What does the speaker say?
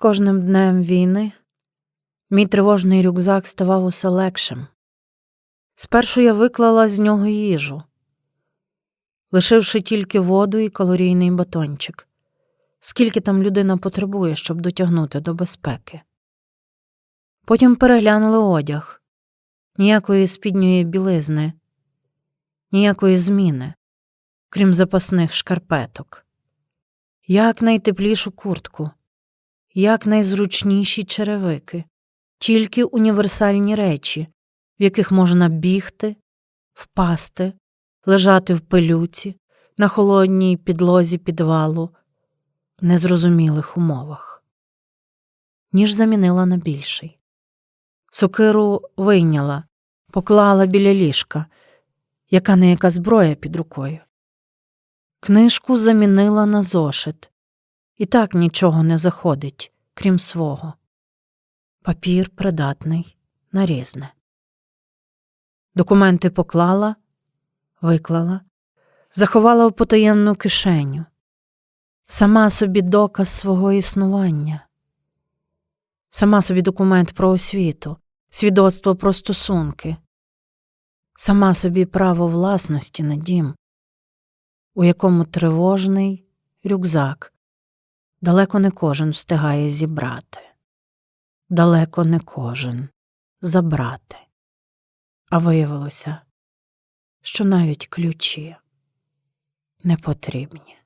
кожним днем війни. Мій тривожний рюкзак ставав усе легшим. Спершу я виклала з нього їжу, лишивши тільки воду і калорійний батончик, скільки там людина потребує, щоб дотягнути до безпеки. Потім переглянули одяг, ніякої спідньої білизни, ніякої зміни, крім запасних шкарпеток, як найтеплішу куртку, як найзручніші черевики, тільки універсальні речі, в яких можна бігти, впасти, лежати в пилюці, на холодній підлозі підвалу, в незрозумілих умовах. Ніж замінила на більший. Сокиру вийняла, поклала біля ліжка, яка не яка зброя під рукою. Книжку замінила на зошит, і так нічого не заходить, крім свого. Папір придатний на різне. Документи поклала, виклала, заховала в потаємну кишеню, сама собі доказ свого існування, сама собі документ про освіту, свідоцтво про стосунки, сама собі право власності на дім, у якому тривожний рюкзак далеко не кожен встигає зібрати, далеко не кожен забрати. А виявилося, що навіть ключі не потрібні.